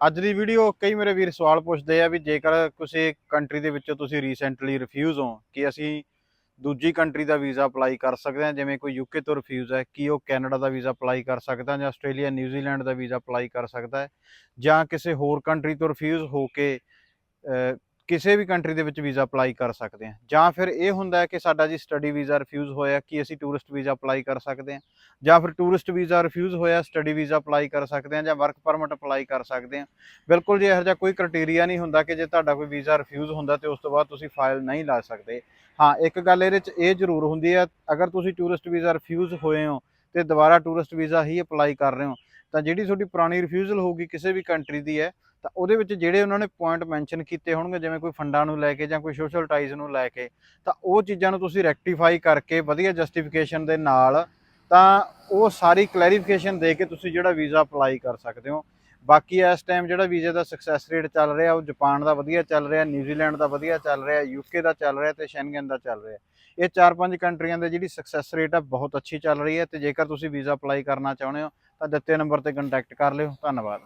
ਅੱਜ ਦੀ ਵੀਡੀਓ ਕਈ ਮੇਰੇ ਵੀਰ ਸਵਾਲ ਪੁੱਛਦੇ ਆ ਵੀ ਜੇਕਰ ਕਿਸੇ ਕੰਟਰੀ ਦੇ ਵਿੱਚੋਂ ਤੁਸੀਂ ਰੀਸੈਂਟਲੀ ਰਿਫਿਊਜ਼ ਹੋ ਕਿ ਅਸੀਂ ਦੂਜੀ ਕੰਟਰੀ ਦਾ ਵੀਜ਼ਾ ਅਪਲਾਈ ਕਰ ਸਕਦੇ ਹਾਂ, ਜਿਵੇਂ ਕੋਈ ਯੂਕੇ ਤੋਂ ਰਿਫਿਊਜ਼ ਹੈ, ਕੀ ਉਹ ਕੈਨੇਡਾ ਦਾ ਵੀਜ਼ਾ ਅਪਲਾਈ ਕਰ ਸਕਦਾ ਜਾਂ ਆਸਟ੍ਰੇਲੀਆ ਨਿਊਜ਼ੀਲੈਂਡ ਦਾ ਵੀਜ਼ਾ ਅਪਲਾਈ ਕਰ ਸਕਦਾ ਹੈ, ਜਾਂ ਕਿਸੇ ਹੋਰ ਕੰਟਰੀ ਤੋਂ ਰਿਫਿਊਜ਼ ਹੋ ਕੇ ਕਿਸੇ ਵੀ ਕੰਟਰੀ ਦੇ ਵਿੱਚ ਵੀਜ਼ਾ ਅਪਲਾਈ ਕਰ ਸਕਦੇ ਹਾਂ। ਜਾਂ ਫਿਰ ਇਹ ਹੁੰਦਾ ਹੈ ਕਿ ਸਾਡਾ ਜੀ ਸਟੱਡੀ ਵੀਜ਼ਾ ਰਿਫਿਊਜ਼ ਹੋਇਆ ਕਿ ਅਸੀਂ ਟੂਰਿਸਟ ਵੀਜ਼ਾ ਅਪਲਾਈ ਕਰ ਸਕਦੇ ਹਾਂ। ਜਾਂ ਫਿਰ ਟੂਰਿਸਟ ਵੀਜ਼ਾ ਰਿਫਿਊਜ਼ ਹੋਇਆ ਸਟੱਡੀ ਵੀਜ਼ਾ ਅਪਲਾਈ ਕਰ ਸਕਦੇ ਹਾਂ ਜਾਂ ਵਰਕ ਪਰਮਿਟ ਅਪਲਾਈ ਕਰ ਸਕਦੇ ਹਾਂ। ਬਿਲਕੁਲ ਜੀ ਇਹੋ ਜਿਹਾ ਕੋਈ ਕ੍ਰਾਈਟੇਰੀਆ ਨਹੀਂ ਹੁੰਦਾ ਕਿ ਜੇ ਤੁਹਾਡਾ ਕੋਈ ਵੀਜ਼ਾ ਰਿਫਿਊਜ਼ ਹੁੰਦਾ ਤੇ ਉਸ ਤੋਂ ਬਾਅਦ ਤੁਸੀਂ ਫਾਈਲ ਨਹੀਂ ਲਾ ਸਕਦੇ। ਹਾਂ, ਇੱਕ ਗੱਲ ਇਹਦੇ ਵਿੱਚ ਇਹ ਜ਼ਰੂਰ ਹੁੰਦੀ ਹੈ, ਅਗਰ ਤੁਸੀਂ ਟੂਰਿਸਟ ਵੀਜ਼ਾ ਰਿਫਿਊਜ਼ ਹੋਏ ਹੋ ਤੇ ਦੁਬਾਰਾ ਟੂਰਿਸਟ ਵੀਜ਼ਾ ਹੀ ਅਪਲਾਈ ਕਰ ਰਹੇ ਹੋ ਤਾਂ ਜਿਹੜੀ ਤੁਹਾਡੀ ਪੁਰਾਣੀ ਰਿਫਿਊਜ਼ਲ ਹੋਊਗੀ ਕਿਸੇ ਵੀ ਕੰਟਰੀ ਦੀ ਹੈ, ਤਾਂ ਉਹਦੇ ਵਿੱਚ ਜਿਹੜੇ ਉਹਨਾਂ ਨੇ ਪੁਆਇੰਟ ਮੈਂਸ਼ਨ ਕੀਤੇ ਹੋਣਗੇ, ਜਿਵੇਂ ਕੋਈ ਫੰਡਾਂ ਨੂੰ ਲੈ ਕੇ ਜਾਂ ਕੋਈ ਸੋਸ਼ਲ ਟਾਈਜ਼ ਨੂੰ ਲੈ ਕੇ, ਤਾਂ ਉਹ ਚੀਜ਼ਾਂ ਨੂੰ ਤੁਸੀਂ ਰੈਕਟੀਫਾਈ ਕਰਕੇ ਵਧੀਆ ਜਸਟੀਫਿਕੇਸ਼ਨ ਦੇ ਨਾਲ ਤਾਂ ਉਹ ਸਾਰੀ ਕਲੈਰੀਫਿਕੇਸ਼ਨ ਦੇ ਕੇ ਤੁਸੀਂ ਜਿਹੜਾ ਵੀਜ਼ਾ ਅਪਲਾਈ ਕਰ ਸਕਦੇ ਹੋ। ਬਾਕੀ ਇਸ ਟਾਈਮ ਜਿਹੜਾ ਵੀਜ਼ੇ ਦਾ ਸਕਸੈਸ ਰੇਟ ਚੱਲ ਰਿਹਾ, ਉਹ ਜਾਪਾਨ ਦਾ ਵਧੀਆ ਚੱਲ ਰਿਹਾ, ਨਿਊਜ਼ੀਲੈਂਡ ਦਾ ਵਧੀਆ ਚੱਲ ਰਿਹਾ ਯੂਕੇ ਦਾ ਚੱਲ ਰਿਹਾ ਤੇ ਸ਼ੈਂਗਨ ਦਾ ਚੱਲ ਰਿਹਾ। ਇਹ ਚਾਰ ਪੰਜ ਕੰਟਰੀਆਂ ਦੇ ਜਿਹੜੀ ਸਕਸੈਸ ਰੇਟ ਆ, ਬਹੁਤ ਅੱਛੀ ਚੱਲ ਰਹੀ ਹੈ ਤੇ ਜੇਕਰ ਤੁਸੀਂ ਵੀਜ਼ਾ ਅਪਲਾਈ ਕਰਨਾ ਚਾਹੁੰਦੇ ਹੋ, ਤਾਂ ਦਿੱਤੇ ਨੰਬਰ ਤੇ ਕੰਟੈਕਟ ਕਰ ਲਿਓ। ਧੰਨਵਾਦ।